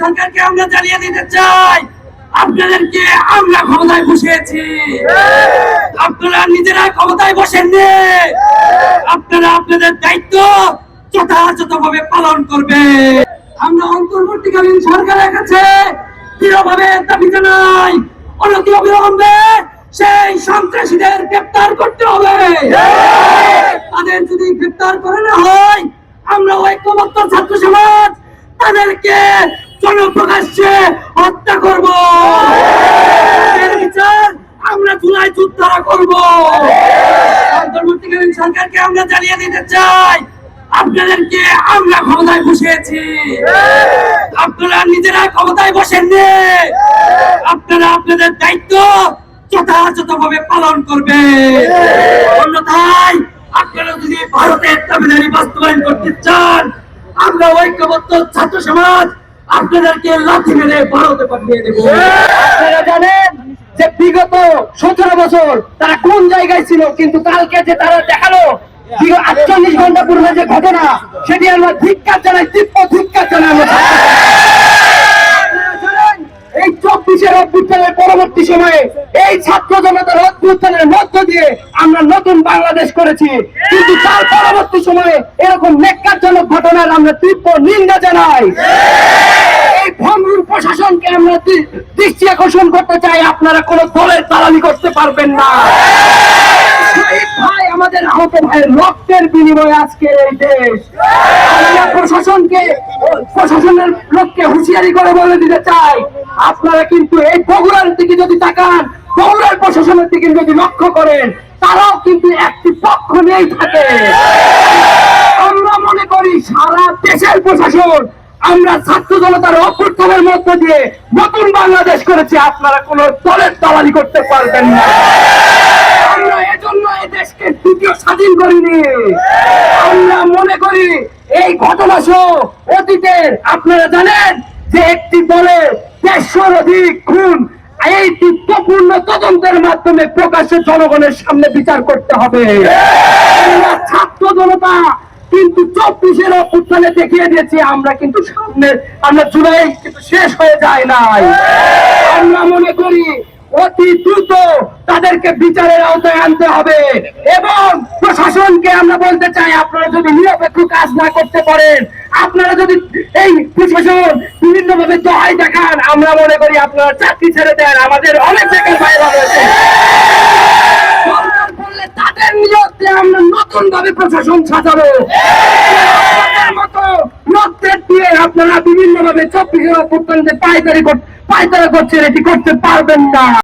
সরকারকে আমরা জানিয়ে দিতে চাই, আপনাদেরকে আমরা ক্ষমতায় বসিয়েছি। আপনারা নিজেরা ক্ষমতায় বসেননি। আপনারা আপনাদের দায়িত্ব যথাযথভাবে পালন করবে আমরা অন্তর্বর্তীকালীন সরকারের কাছে দৃঢ়ভাবে দাবি জানাই, অনতি অবিলম্বে সেই সন্ত্রাসীদের গ্রেপ্তার করতে হবে। তাদের যদি গ্রেপ্তার করে না হয়, আমরা ঐক্যবদ্ধ ছাত্র সমাজ তাদেরকে জনপ্রকাশ্যে হত্যা করব? বিচার আমরা জুলাই যুদ্ধরা করব। অন্তর্বর্তীকালীন সরকারকে আমরা জানিয়ে দিতে চাই। আপনাদেরকে আমরা ক্ষমতায় বসিয়েছি। আপনারা নিজেরা ক্ষমতায় বসেননি। আপনারা আপনাদের দায়িত্ব যথাযথভাবে পালন করবে অন্যথায় আপনারা যদি ভারতের দাবিদারি বাস্তবায়ন করতে চান, আমরা ঐক্যবদ্ধ ছাত্র সমাজ আপনাদেরকে লাথি মেরে ভারতে পাঠিয়ে দেবো। আপনারা জানেন যে বিগত সতেরো বছর তারা কোন জায়গায় ছিল, কিন্তু কালকে যে তারা দেখাল আটচল্লিশ ঘণ্টা পূর্বে যে ঘটনা, সেটি আমরা ধিক্কার জানাই, তীব্র ধিক্কার জানাই এই চব্বিশের অভ্যুত্থানের পরবর্তী সময়ে এই ছাত্র জনতার অভ্যুত্থানের মধ্য দিয়ে আমরা নতুন বাংলাদেশ করেছি। কিন্তু তার পরবর্তী সময়ে এরকম নেককারজনক ঘটনার আমরা তীব্র নিন্দা জানাই। এই ভঙ্গুর প্রশাসনকে আমরা দৃষ্টি আকর্ষণ করতে চাই, আপনারা কোন দলের দালালি করতে পারবেন না। আমাদের আহত ভাইয়ের রক্তের আজকে এই দেশ। প্রশাসনকে, প্রশাসনের লোককে হুঁশিয়ারি করে বলে দিতে চাই, আপনারা কিন্তু এই বগুড়ার দিকে যদি তাকান, বগুড়ার প্রশাসনের দিকে যদি লক্ষ্য করেন, তারাও কিন্তু একটি পক্ষ নিয়েই থাকে। আমরা মনে করি সারা দেশের প্রশাসন আমরা ছাত্র জনতার অভ্যুত্থানের মধ্য দিয়ে নতুন বাংলাদেশ করেছি, আপনারা কোন দলের দালালি করতে পারবেন না। আমরা এজন্য এই দেশকে দ্বিতীয় স্বাধীন করিনি। আমরা মনে করি এই ঘটনা সহ অতীতের, আপনারা জানেন যে একটি দলের দেড়শোর অধিক খুন, এই তৃত্বপূর্ণ তদন্তের মাধ্যমে প্রকাশ্যে জনগণের সামনে বিচার করতে হবে আমরা ছাত্র জনতা কিন্তু অভ্যুত্থানে দেখিয়ে দিয়েছি, আমরা কিন্তু সামনে আমরা জুলাই কিন্তু শেষ হয়ে যায় নাই। আমরা মনে করি অতি দ্রুত তাদেরকে বিচারের আওতায় আনতে হবে এবং প্রশাসনকে আমরা বলতে চাই, আপনারা যদি নিরপেক্ষ কাজ না করতে পারেন, আপনারা যদি এই প্রশাসন বিভিন্ন ভাবে দহাই দেখান, আমরা মনে করি আপনারা চাকরি ছেড়ে দেন, আমাদের অনেক জায়গায় বাইরে রয়েছে তাদের নিয়ন্ত্রণে আমরা নতুন ভাবে প্রশাসন সাজাবো। রক্তের দিয়ে আপনারা বিভিন্ন ভাবে চব্বিশের অভ্যুত্থানকে পাইকারি কর- পায়তারা করছেন, এটি করতে পারবেন না।